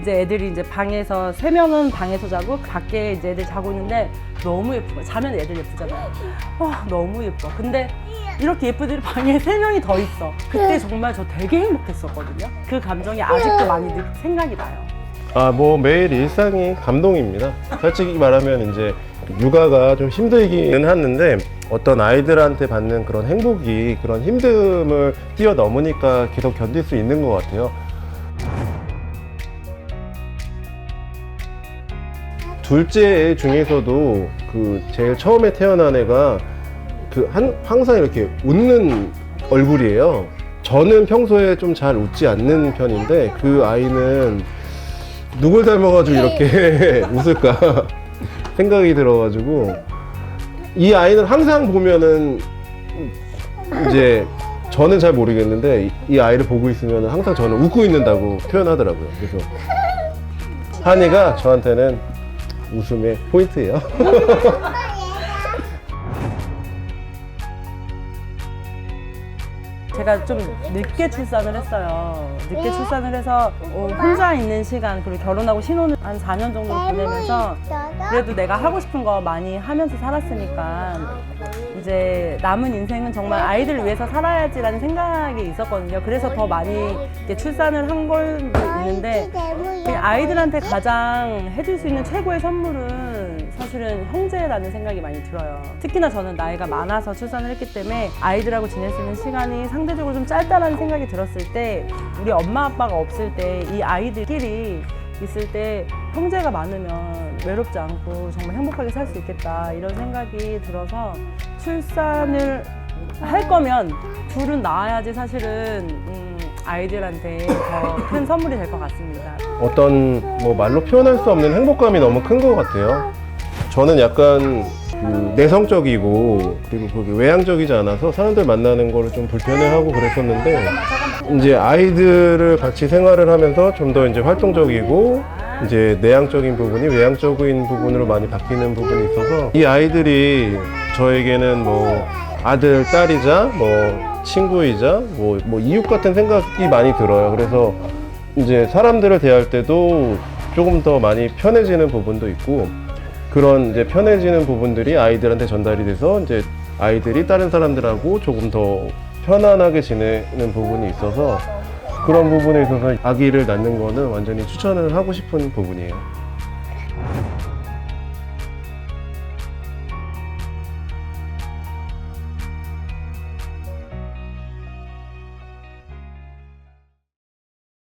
이제 애들이 이제 방에서 세 명은 방에서 자고 밖에 이제 애들 자고 있는데 너무 예쁘고 자면 애들 예쁘잖아요. 와 너무 예뻐. 근데 이렇게 예쁜 애들 방에 세 명이 더 있어. 그때 정말 저 되게 행복했었거든요. 그 감정이 아직도 많이 생각이 나요. 아, 뭐 매일 일상이 감동입니다. 솔직히 말하면 이제 육아가 좀 힘들기는 하는데 어떤 아이들한테 받는 그런 행복이 그런 힘듦을 뛰어넘으니까 계속 견딜 수 있는 것 같아요. 둘째 애 중에서도 그 제일 처음에 태어난 애가 그 한, 항상 이렇게 웃는 얼굴이에요. 저는 평소에 좀 잘 웃지 않는 편인데 그 아이는 누굴 닮아가지고 이렇게 웃을까 생각이 들어가지고 이 아이는 항상 보면은 이제 저는 잘 모르겠는데 이- 이 아이를 보고 있으면 항상 저는 웃고 있는다고 표현하더라고요. 그래서 한이가 저한테는 웃음의 포인트예요. 제가 좀 늦게 출산을 했어요. 늦게 출산을 해서 어, 혼자 있는 시간 그리고 결혼하고 신혼을 한 4년 정도 보내면서 그래도 내가 하고 싶은 거 많이 하면서 살았으니까 이제 남은 인생은 정말 아이들을 위해서 살아야지라는 생각이 있었거든요. 그래서 더 많이 이렇게 출산을 한걸 있는데 아이들한테 가장 해줄 수 있는 최고의 선물은 사실은 형제라는 생각이 많이 들어요. 특히나 저는 나이가 많아서 출산을 했기 때문에 아이들하고 지낼 수 있는 시간이 상대적으로 좀 짧다라는 생각이 들었을 때 우리 엄마 아빠가 없을 때 이 아이들끼리 있을 때 형제가 많으면 외롭지 않고 정말 행복하게 살 수 있겠다 이런 생각이 들어서 출산을 할 거면 둘은 낳아야지 사실은 음, 아이들한테 더 큰 선물이 될 것 같습니다. 어떤 뭐 말로 표현할 수 없는 행복감이 너무 큰 것 같아요. 저는 약간 그 내성적이고 그리고 그게 외향적이지 않아서 사람들 만나는 거를 좀 불편해하고 그랬었는데 이제 아이들을 같이 생활을 하면서 좀 더 이제 활동적이고 이제 내향적인 부분이 외향적인 부분으로 많이 바뀌는 부분이 있어서 이 아이들이 저에게는 뭐 아들, 딸이자 뭐 친구이자 뭐, 뭐 이웃 같은 생각이 많이 들어요. 그래서 이제 사람들을 대할 때도 조금 더 많이 편해지는 부분도 있고 그런 이제 편해지는 부분들이 아이들한테 전달이 돼서 이제 아이들이 다른 사람들하고 조금 더 편안하게 지내는 부분이 있어서 그런 부분에 있어서 아기를 낳는 거는 완전히 추천을 하고 싶은 부분이에요.